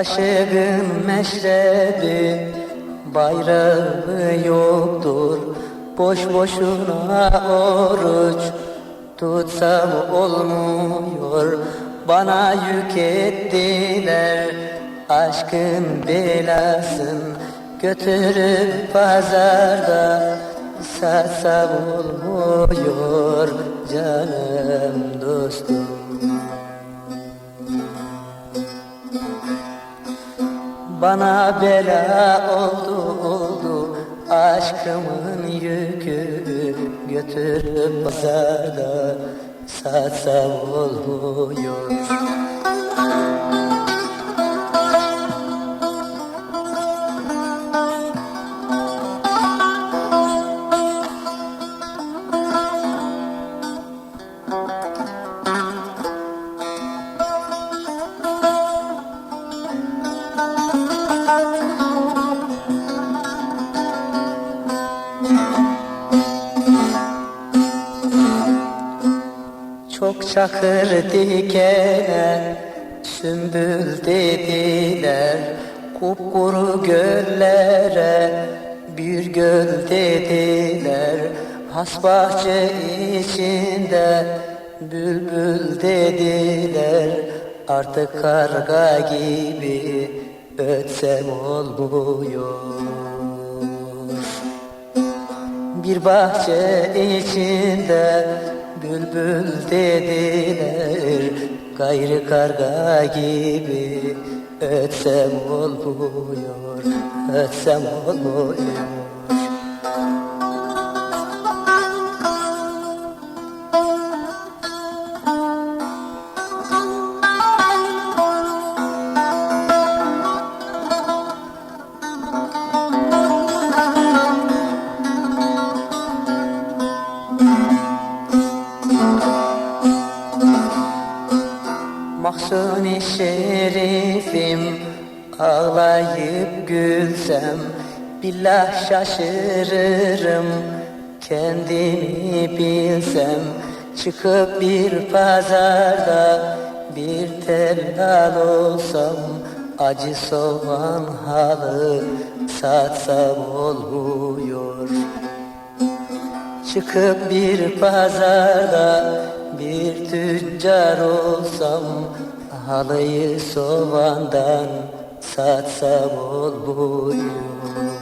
Aşığın meşrebi bayrağı yoktur. Boş boşuna oruç tutsam olmuyor. Bana yük ettiler aşkın belasın. Götürüp pazarda satsam olmuyor canım dostum Bana bela oldu oldu. Aşkımın yükü Götürüp pazarda satsam olmuyor Çok çakır dikene sümbül dediler. Kupkuru göllere bir göl dediler. Has bahçe içinde bülbül dediler. Artık karga gibi ötsem olmuyor bir bahçe içinde bülbül dediler. Gayrı karga gibi ötsem olmuyor Ötsem olmuyor Mahsuni şerifim ağlayıp gülsem Billah şaşırırım. Kendimi bilsem Çıkıp bir pazarda bir tellal olsam Acı soğan halı satsam olmuyor. Çıkıp bir pazarda bir tüccar olsam Halıyı soğandan satsam olmuyor